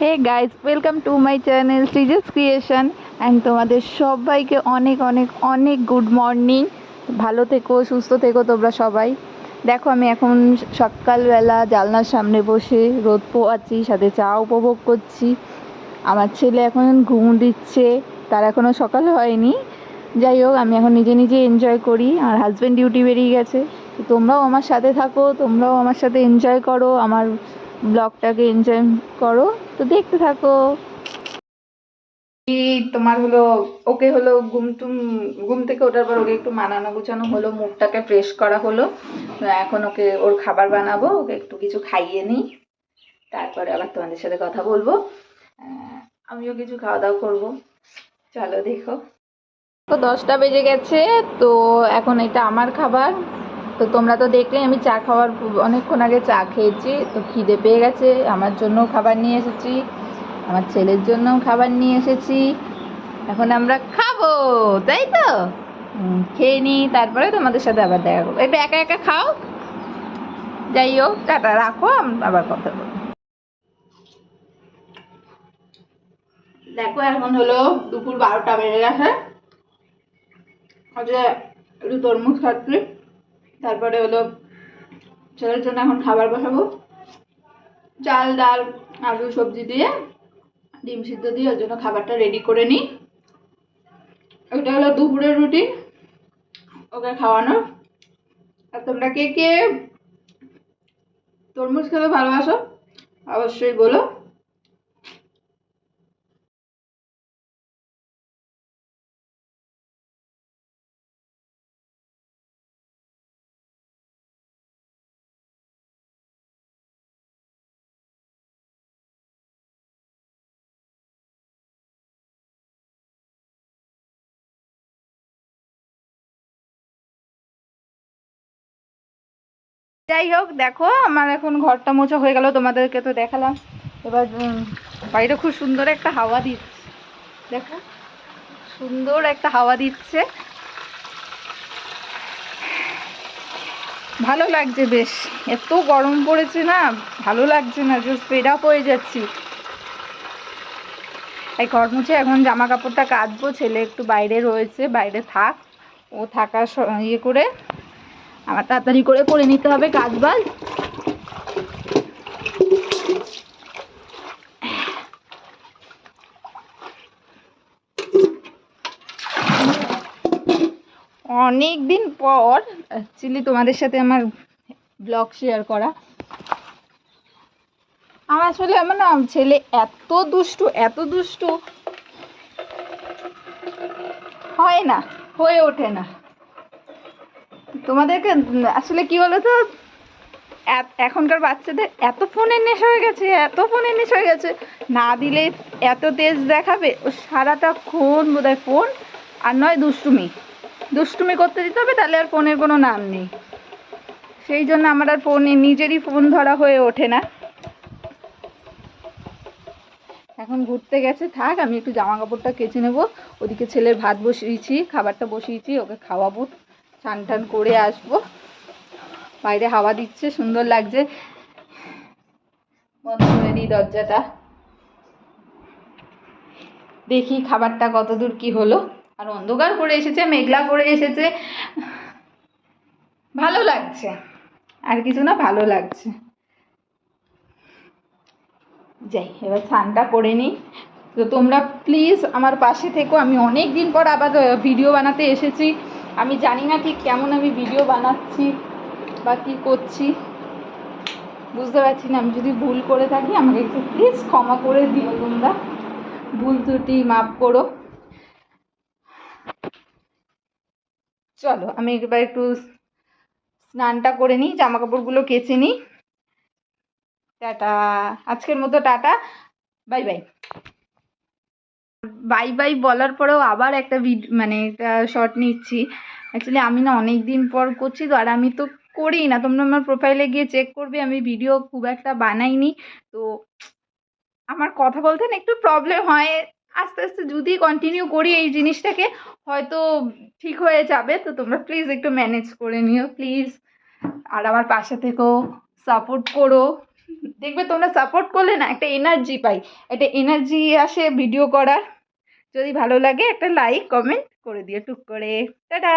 Hey guys welcome to my channel সিজাস creation and তোমাদের সবাইকে অনেক অনেক অনেক গুড মর্নিং ভালো থেকো, সুস্থ থেকো তোমরা সবাই। দেখো, আমি এখন সকালবেলা জানলার সামনে বসে রোদ পোয়াচ্ছি, সাথে চা উপভোগ করছি। আমার ছেলে এখন ঘুম দিচ্ছে, তার এখনও সকাল হয়নি। যাই হোক, আমি এখন নিজে নিজে এনজয় করি। আমার হাজব্যান্ড ডিউটি বেরিয়ে গেছে। তোমরাও আমার সাথে থাকো, তোমরাও আমার সাথে এনজয় করো। আমার ব্লগটাকে এনজয় করো। তো দেখতে থাকো। তোমার হলো ওকে হলো ঘুম টুম ঘুম থেকে ওঠার পর ওকে একটু মানানো গুছানো হলো মুখটাকে ফ্রেশ করা হলো। এখন ওকে ওর খাবার বানাবো ওকে একটু কিছু খাইয়ে নিই। তারপরে আবার তোমাদের সাথে কথা বলব। আমিও কিছু খাওয়া দাওয়া করব। চলো দেখো। তো দশটা বেজে গেছে তো এখন এটা আমার খাবার। তো তোমরা তো দেখলে, আমি চা খাওয়ার অনেকক্ষণ আগে চা খেয়েছি, তো খিদে পেয়ে গেছে, আমার জন্য খাবার নিয়ে এসেছি, আমার ছেলের জন্য খাবার নিয়ে এসেছি, এখন আমরা খাব, তাই তো? খেয়ে নিই, তারপরে তোমাদের সাথে আবার দেখা করব। একটু একা একা খাও? যাই হোক, টাটা, রাখো আবার কথা বলব। দেখো, এখন হলো দুপুর বারোটা বেজে গেছে। আজকে একটু তরমুজ খাচ্ছি তারপরে হলো ছেলের জন্য এখন খাবার বসাবো। চাল, ডাল, আলু, সবজি দিয়ে ডিম সিদ্ধ দিয়ে ওর জন্য খাবারটা রেডি করে নিই। ওইটা হলো দুপুরের রুটি, ওকে খাওয়ানো। আর তোমরা কে কে তরমুজ খেতে ভালোবাসো, অবশ্যই বলো। যাই হোক, দেখো, আমার এখন ঘরটা মোছা হয়ে গেল, তোমাদেরকে তো দেখালাম। এবার বাইরে খুব সুন্দর একটা হাওয়া দিচ্ছে। দেখো, সুন্দর একটা হাওয়া দিচ্ছে। ভালো লাগছে বেশ। এত গরম পড়েছে না, ভালো লাগছে না জাস্ট ফেড আপ হয়ে যাচ্ছি। এই ঘর মুছে এখন জামা কাপড়টা কাচবো, ছেলে একটু বাইরে রয়েছে, বাইরে থাক। ও থাকা ইয়ে করে আমার তাড়াতাড়ি করে করে নিতে হবে কাজ বাজ অনেক দিন পর অ্যাকচুয়ালি তোমাদের সাথে আমার ব্লগ শেয়ার করা। আমার আসলে আমার না ছেলে এত দুষ্টু এত দুষ্টু। হয় না, হয়ে ওঠে না। তোমাদেরকে আসলে কি বলতো, এত- এখনকার বাচ্চাদের এত ফোনের নেশা হয়ে গেছে, এত ফোনের নেশা হয়ে গেছে। না দিলে এত তেজ দেখাবে, ও সারাটা ক্ষণ বোধহয় ফোন আর নয় দুষ্টুমি। দুষ্টুমি করতে দিতে হবে, তাহলে আর ফোনের কোনো নাম নেই। সেই জন্য আমার আর ফোনে, নিজেরই ফোন ধরা হয়ে ওঠে না। এখন ঘুরতে গেছে, থাক, আমি একটু জামা কাপড়টা কেচে নেব। ওদিকে ছেলের ভাত বসিয়েছি, খাবারটা বসিয়েছি, ওকে খাওয়াবো। টান টান করে আসব। বাইরে হাওয়া দিচ্ছে, সুন্দর লাগছে। বন্ধ করে দিই দরজাটা। দেখি খাবারটা কতদূর কি হলো। আর অন্ধকার করে এসেছে, মেঘলা করে এসেছে। ভালো লাগছে। আর কিছু না, ভালো লাগছে। যাই, এবার স্নানটা করে নিই। তো তোমরা প্লিজ আমার পাশে থেকো। আমি অনেক দিন পর আবার ভিডিও বানাতে এসেছি। আমি জানি না ঠিক কেমন আমি ভিডিও বানাচ্ছি বা কী করছি। বুঝতে পারছি না, আমি যদি ভুল করে থাকি, আমাকে একটু প্লিজ ক্ষমা করে দিও তোমরা। ভুল ত্রুটি মাফ করো। চলো, আমি একবার একটু স্নানটা করে নিই জামা কাপড়গুলো কেচে নিই। টাটা, আজকের মতো tata, bye bye. Bye bye বলার পরেও আবার একটা ভিডিও মানে একটা শর্ট নিচ্ছি। অ্যাকচুয়ালি আমি না অনেক দিন পর করছি তো, আর আমি তো করি না। তোমরা আমার প্রোফাইলে গিয়ে চেক করবে, আমি ভিডিও খুব একটা বানাইনি। তো আমার কথা বলতে না একটু প্রবলেম হয়। আস্তে আস্তে যদি কন্টিনিউ করি এই জিনিসটাকে, হয়তো ঠিক হয়ে যাবে। তো তোমরা প্লিজ একটু ম্যানেজ করে নিও প্লিজ আর আমার পাশে থেকেও সাপোর্ট করো। দেখবে তোমরা সাপোর্ট করলে না একটা এনার্জি পাই। একটা এনার্জি আসে ভিডিও করার। যদি ভালো লাগে একটা লাইক কমেন্ট করে দিও। টুক করে। টাটা!